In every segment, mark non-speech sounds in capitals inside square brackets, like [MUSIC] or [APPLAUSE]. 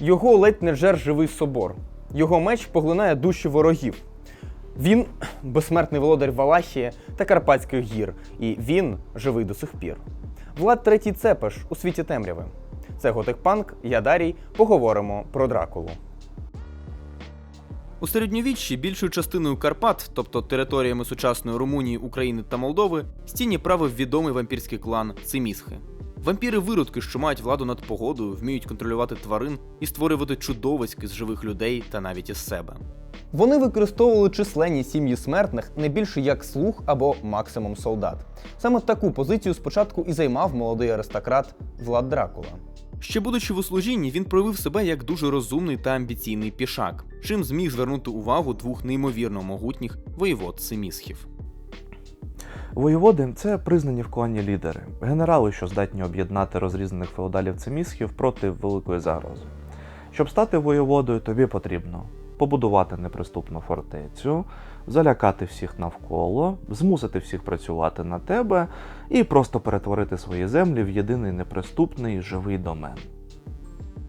Його ледь не жер живий собор. Його меч поглинає душі ворогів. Він [CLEARS THROAT] безсмертний володар Валахії та Карпатських гір, і він живий до сих пір. Влад третій цепеш у світі темряви. Це Готик Панк, я Дарій. Поговоримо про Дракулу. У середньовіччі більшою частиною Карпат, тобто територіями сучасної Румунії, України та Молдови, стіні правив відомий вампірський клан Цимісхи. Вампіри виродки, що мають владу над погодою, вміють контролювати тварин і створювати чудовиськи з живих людей та навіть із себе. Вони використовували численні сім'ї смертних не більше як слуг або максимум солдат. Саме таку позицію спочатку і займав молодий аристократ Влад Дракула. Ще будучи в услужінні, він проявив себе як дуже розумний та амбіційний пішак, чим зміг звернути увагу двох неймовірно могутніх воєвод Цимісхів. Воєводи це признані в клані лідери, генерали, що здатні об'єднати розрізнених феодалів цимісхів проти великої загрози. Щоб стати воєводою, тобі потрібно побудувати неприступну фортецю, залякати всіх навколо, змусити всіх працювати на тебе і просто перетворити свої землі в єдиний неприступний живий домен.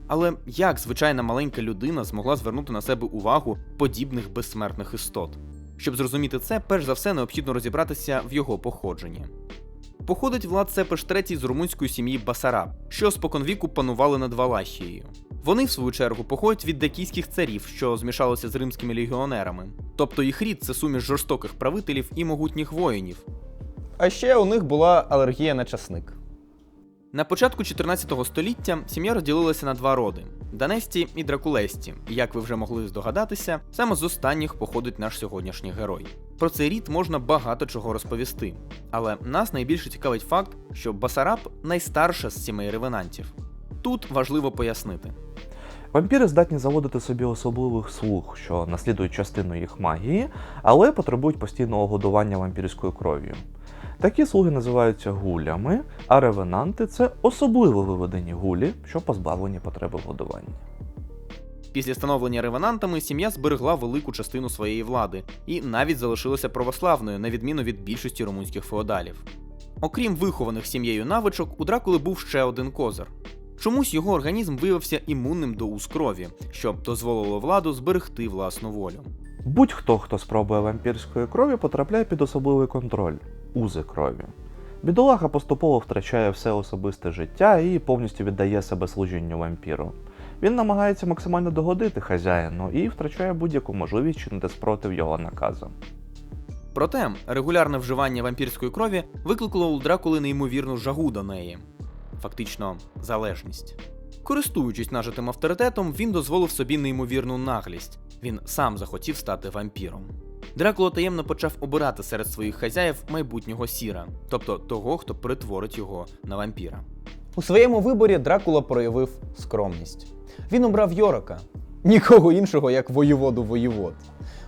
Але як звичайна маленька людина змогла звернути на себе увагу подібних безсмертних істот? Щоб зрозуміти це, перш за все необхідно розібратися в його походженні. Походить Влад Цепеш III з румунської сім'ї Басараб, що споконвіку панували над Валахією. Вони, в свою чергу, походять від дакійських царів, що змішалися з римськими легіонерами. Тобто їх рід це суміш жорстоких правителів і могутніх воїнів, А ще у них була алергія на часник. На початку 14 століття сім'я розділилася на два роди: Данесті і Дракулесті. Як ви вже могли здогадатися, саме з останніх походить наш сьогоднішній герой. Про цей рід можна багато чого розповісти, але нас найбільше цікавить факт, що Басараб найстарша з сімей ревенантів. Тут важливо пояснити. Вампіри здатні заводити собі особливих слуг, що наслідують частину їх магії, але потребують постійного годування вампірською кров'ю. Такі слуги називаються гулями, а ревенанти це особливо виведені гулі, що позбавлені потреби в годуванні. Після становлення ревенантами сім'я зберегла велику частину своєї влади і навіть залишилася православною, на відміну від більшості румунських феодалів. Окрім вихованих сім'єю навичок, у Дракули був ще один козир. Чомусь його організм виявився імунним до уз крові, що дозволило владу зберегти власну волю. Будь-хто, хто спробує вампірської крові, потрапляє під особливий контроль узи крові. Бідолаха поступово втрачає все особисте життя і повністю віддає себе служінню вампіру. Він намагається максимально догодити хазяїну і втрачає будь-яку можливість чинити спротив його наказам. Проте регулярне вживання вампірської крові викликало у Дракули неймовірну жагу до неї, фактично залежність. Користуючись нажитим авторитетом, він дозволив собі неймовірну наглість. Він сам захотів стати вампіром. Дракула таємно почав обирати серед своїх хазяїв майбутнього сіра, тобто того, хто перетворить його на вампіра. У своєму виборі Дракула проявив скромність. Він обрав Йорака, нікого іншого, як воєводу воєвод.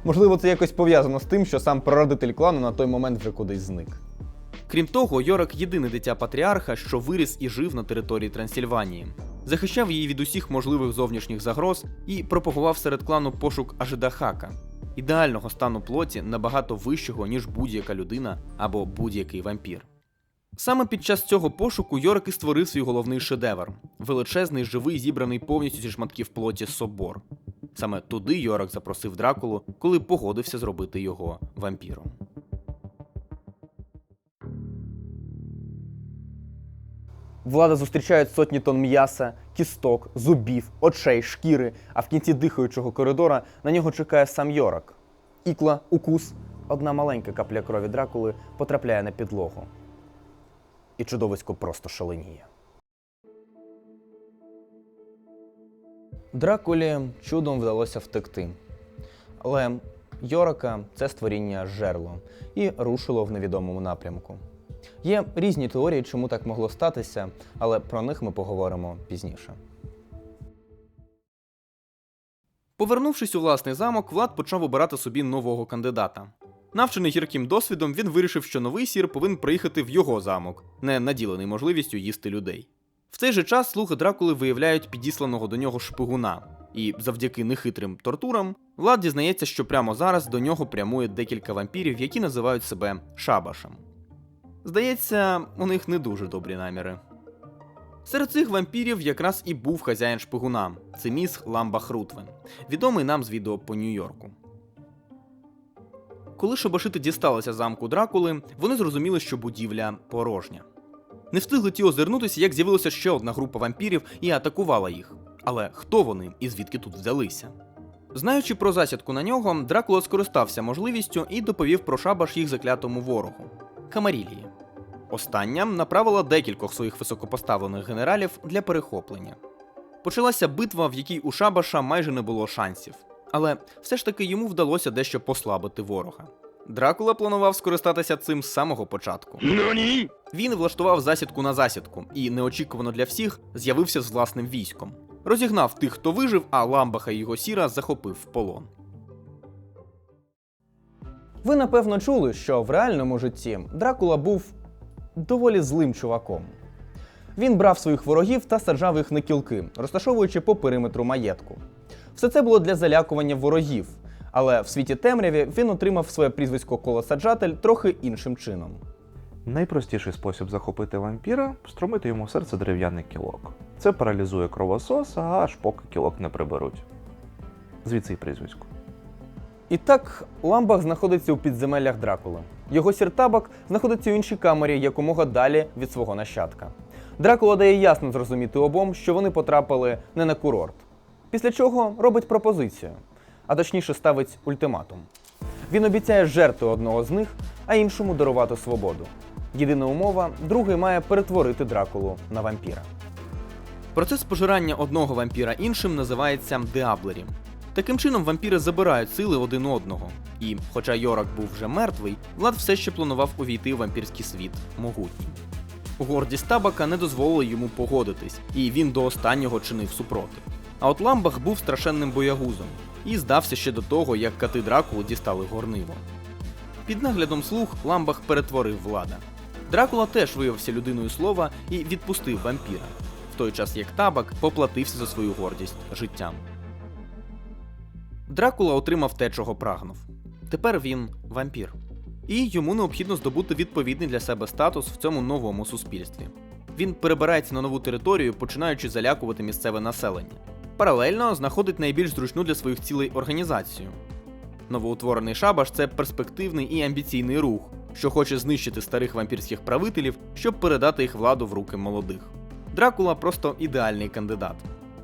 Можливо, це якось пов'язано з тим, що сам прародитель клану на той момент вже кудись зник. Крім того, Йорак єдине дитя патріарха, що виріс і жив на території Трансильванії, захищав її від усіх можливих зовнішніх загроз і пропагував серед клану пошук Ажидахака, ідеального стану плоті набагато вищого, ніж будь-яка людина або будь-який вампір. Саме під час цього пошуку Йорк і створив свій головний шедевр величезний, живий, зібраний повністю зі шматків плоті собор. Саме туди Йорк запросив Дракулу, коли погодився зробити його вампіром. Влада зустрічають сотні тонн м'яса, кісток, зубів, очей, шкіри, а в кінці дихаючого коридора на нього чекає сам Йорак. Ікла, укус, одна маленька капля крові Дракули потрапляє на підлогу. І чудовисько просто шаленіє. Дракулі чудом вдалося втекти. Але Йорака це створіння жерло і рушило в невідомому напрямку. Є різні теорії, чому так могло статися, але про них ми поговоримо пізніше. Повернувшись у власний замок, Влад почав обирати собі нового кандидата. Навчений гірким досвідом, він вирішив, що новий сір повинен приїхати в його замок, не наділений можливістю їсти людей. В цей же час слуги Дракули виявляють підісланого до нього шпигуна, і завдяки нехитрим тортурам Влад дізнається, що прямо зараз до нього прямує декілька вампірів, які називають себе Шабашем. Здається, у них не дуже добрі наміри. Серед цих вампірів якраз і був хазяїн шпигуна це міс Ламбах Рутвен, відомий нам з відео по Нью-Йорку. Коли шабашити дісталися замку Дракули, вони зрозуміли, що будівля порожня. Не встигли ті озирнутися, як з'явилася ще одна група вампірів і атакувала їх. Але хто вони і звідки тут взялися? Знаючи про засідку на нього, Дракула скористався можливістю і доповів про шабаш їх заклятому ворогу Камарілії. Остання направила декількох своїх високопоставлених генералів для перехоплення. Почалася битва, в якій у Шабаша майже не було шансів, але все ж таки йому вдалося дещо послабити ворога. Дракула планував скористатися цим з самого початку. Він влаштував засідку на засідку і неочікувано для всіх з'явився з власним військом. Розігнав тих, хто вижив, а Ламбаха і його сіра захопив в полон. Ви напевно чули, що в реальному житті Дракула був доволі злим чуваком. Він брав своїх ворогів та саджав їх на кілки, розташовуючи по периметру маєтку. Все це було для залякування ворогів, але в світі темряві він отримав своє прізвисько колосаджатель трохи іншим чином. Найпростіший спосіб захопити вампіра встромити йому в серце дерев'яний кілок. Це паралізує кровососа, аж поки кілок не приберуть. Звідси й прізвисько. І так, Ламбах знаходиться у підземеллях Дракули. Його сіртабак знаходиться у іншій камері якомога далі від свого нащадка. Дракула дає ясно зрозуміти обом, що вони потрапили не на курорт. Після чого робить пропозицію, а точніше ставить ультиматум. Він обіцяє жертву одного з них, а іншому дарувати свободу. Єдина умова другий має перетворити Дракулу на вампіра. Процес пожирання одного вампіра іншим називається деаблері. Таким чином, вампіри забирають сили один одного. І, хоча Йорак був вже мертвий, Влад все ще планував увійти в вампірський світ могутній. Гордість табака не дозволила йому погодитись, і він до останнього чинив супроти. А от Ламбах був страшенним боягузом і здався ще до того, як кати Дракулу дістали горниво. Під наглядом слуг Ламбах перетворив влада. Дракула теж виявився людиною слова і відпустив вампіра, в той час як табак поплатився за свою гордість життям. Дракула отримав те, чого прагнув. Тепер він вампір. І йому необхідно здобути відповідний для себе статус в цьому новому суспільстві. Він перебирається на нову територію, починаючи залякувати місцеве населення. Паралельно знаходить найбільш зручну для своїх цілей організацію. Новоутворений шабаш це перспективний і амбіційний рух, що хоче знищити старих вампірських правителів, щоб передати їх владу в руки молодих. Дракула просто ідеальний кандидат.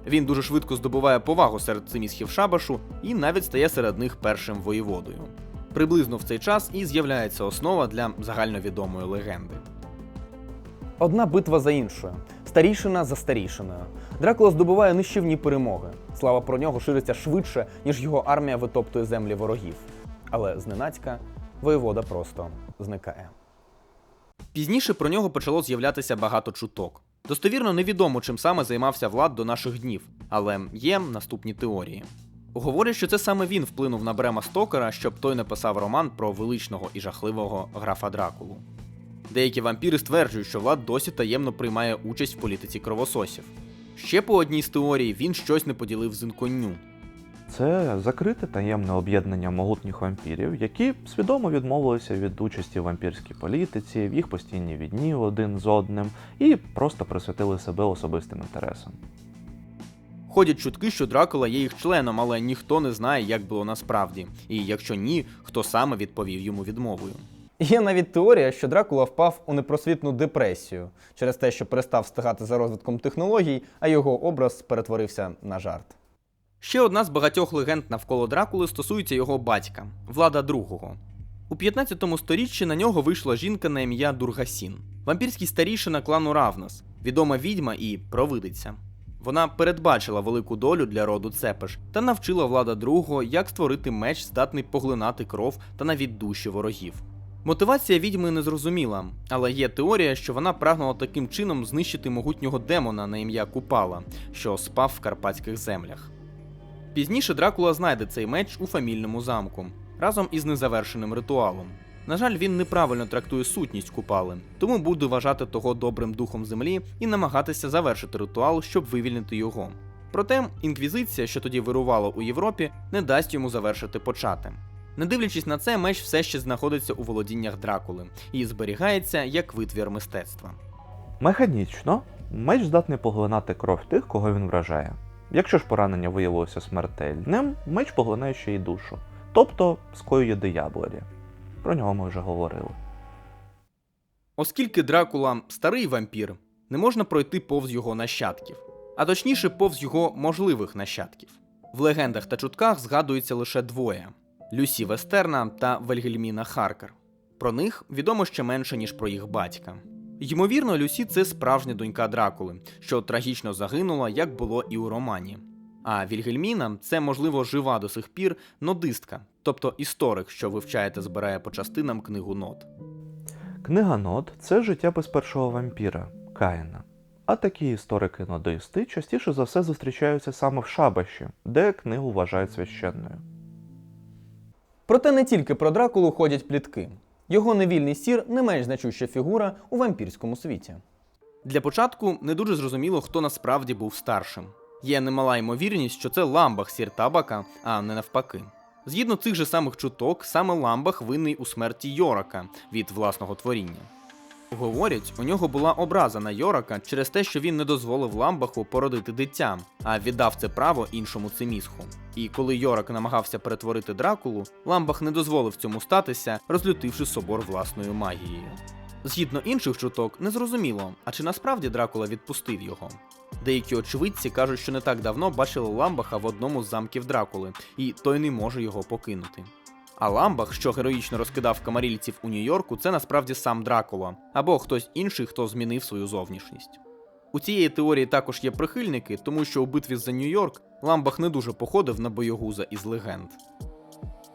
Він дуже швидко здобуває повагу серед цимісхів шабашу і навіть стає серед них першим воєводою. Приблизно в цей час і з'являється основа для загальновідомої легенди. Одна битва за іншою, старішина за старішиною. Дракула здобуває нищівні перемоги. Слава про нього шириться швидше, ніж його армія витоптує землі ворогів. Але зненацька воєвода просто зникає. Пізніше про нього почало з'являтися багато чуток. Достовірно невідомо, чим саме займався Влад до наших днів, але є наступні теорії. Говорять, що це саме він вплинув на Брема Стокера, щоб той написав роман про величного і жахливого графа Дракулу. Деякі вампіри стверджують, що Влад досі таємно приймає участь в політиці кровососів. Ще по одній з теорій він щось не поділив з інконню. Це закрите таємне об'єднання могутніх вампірів, які свідомо відмовилися від участі в вампірській політиці, в їх постійні відні один з одним і просто присвятили себе особистим інтересам. Ходять чутки, що Дракула є їх членом, але ніхто не знає, як було насправді, і якщо ні, хто саме відповів йому відмовою. Є навіть теорія, що Дракула впав у непросвітну депресію через те, що перестав встигати за розвитком технологій, а його образ перетворився на жарт. Ще одна з багатьох легенд навколо Дракули стосується його батька, Влада II. У 15 сторіччі на нього вийшла жінка на ім'я Дургасін, вампірський старішина клану Равнас, відома відьма і провидиця. Вона передбачила велику долю для роду Цепеш та навчила влада II, як створити меч, здатний поглинати кров та навіть душі ворогів. Мотивація відьми не зрозуміла, але є теорія, що вона прагнула таким чином знищити могутнього демона на ім'я Купала, що спав в карпатських землях. Пізніше Дракула знайде цей меч у фамільному замку разом із незавершеним ритуалом. На жаль, він неправильно трактує сутність купали, тому буде вважати того добрим духом землі і намагатися завершити ритуал, щоб вивільнити його. Проте інквізиція, що тоді вирувала у Європі, не дасть йому завершити почати. Не дивлячись на це, меч все ще знаходиться у володіннях Дракули і зберігається як витвір мистецтва. Механічно Меч здатний поглинати кров тих, кого він вражає. Якщо ж поранення виявилося смертельним, меч поглинає ще й душу, тобто скоює дияволі. Про нього ми вже говорили. Оскільки Дракула старий вампір, не можна пройти повз його нащадків, а точніше повз його можливих нащадків. В легендах та чутках згадується лише двоє: Люсі Вестерна та Вельгельміна Харкер. Про них відомо ще менше, ніж про їх батька. Ймовірно, Люсі це справжня донька Дракули, що трагічно загинула, як було і у романі. А Вільгельміна це, можливо, жива до сих пір нодистка, тобто історик, що вивчає та збирає по частинам книгу нот. Книга Нод це життєпис першого вампіра Каїна. А такі історики-нодисти частіше за все зустрічаються саме в Шабаші, де книгу вважають священною. Проте не тільки про Дракулу ходять плітки. Його невільний сір не менш значуща фігура у вампірському світі. Для початку не дуже зрозуміло, хто насправді був старшим. Є немала ймовірність, що це Ламбах сір табака, а не навпаки. Згідно цих же самих чуток, саме Ламбах винний у смерті Йорака від власного творіння. Говорять, у нього була образа на Йорака через те, що він не дозволив Ламбаху породити дитя, а віддав це право іншому цимісху. І коли Йорак намагався перетворити Дракулу, Ламбах не дозволив цьому статися, розлютивши собор власною магією. Згідно інших чуток, незрозуміло, а чи насправді Дракула відпустив його. Деякі очевидці кажуть, що не так давно бачили Ламбаха в одному з замків Дракули, і той не може його покинути. А Ламбах, що героїчно розкидав камарільців у Нью-Йорку, це насправді сам Дракула, або хтось інший, хто змінив свою зовнішність. У цієї теорії також є прихильники, тому що у битві за Нью-Йорк Ламбах не дуже походив на боєгуза із легенд.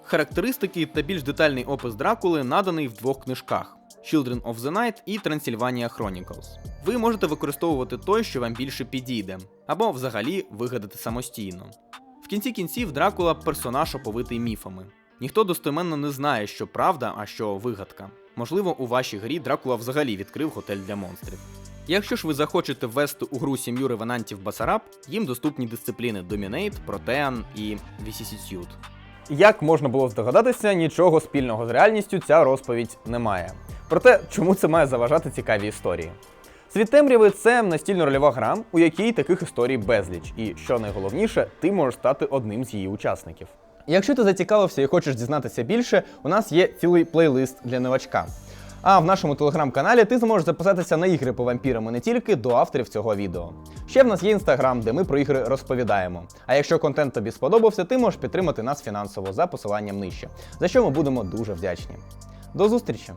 Характеристики та більш детальний опис Дракули наданий в двох книжках: Children of the Night і Transylvania Chronicles. Ви можете використовувати той, що вам більше підійде, або взагалі вигадати самостійно. В кінці кінців Дракула персонаж оповитий міфами. Ніхто достеменно не знає, що правда, а що вигадка. Можливо, у вашій грі Дракула взагалі відкрив готель для монстрів. Якщо ж ви захочете ввести у гру сім'ю ревенантів Басараб, їм доступні дисципліни Dominate, Protean і Vicissitude. Як можна було здогадатися, нічого спільного з реальністю ця розповідь не має. Проте, чому це має заважати цікаві історії? Світ темряви це настільно рольова гра, у якій таких історій безліч, і що найголовніше, ти можеш стати одним з її учасників. Якщо ти зацікавився і хочеш дізнатися більше, у нас є цілий плейлист для новачка. А в нашому телеграм-каналі ти зможеш записатися на ігри по вампірам і не тільки до авторів цього відео. Ще в нас є інстаграм, де ми про ігри розповідаємо. А якщо контент тобі сподобався, ти можеш підтримати нас фінансово за посиланням нижче, за що ми будемо дуже вдячні. До зустрічі!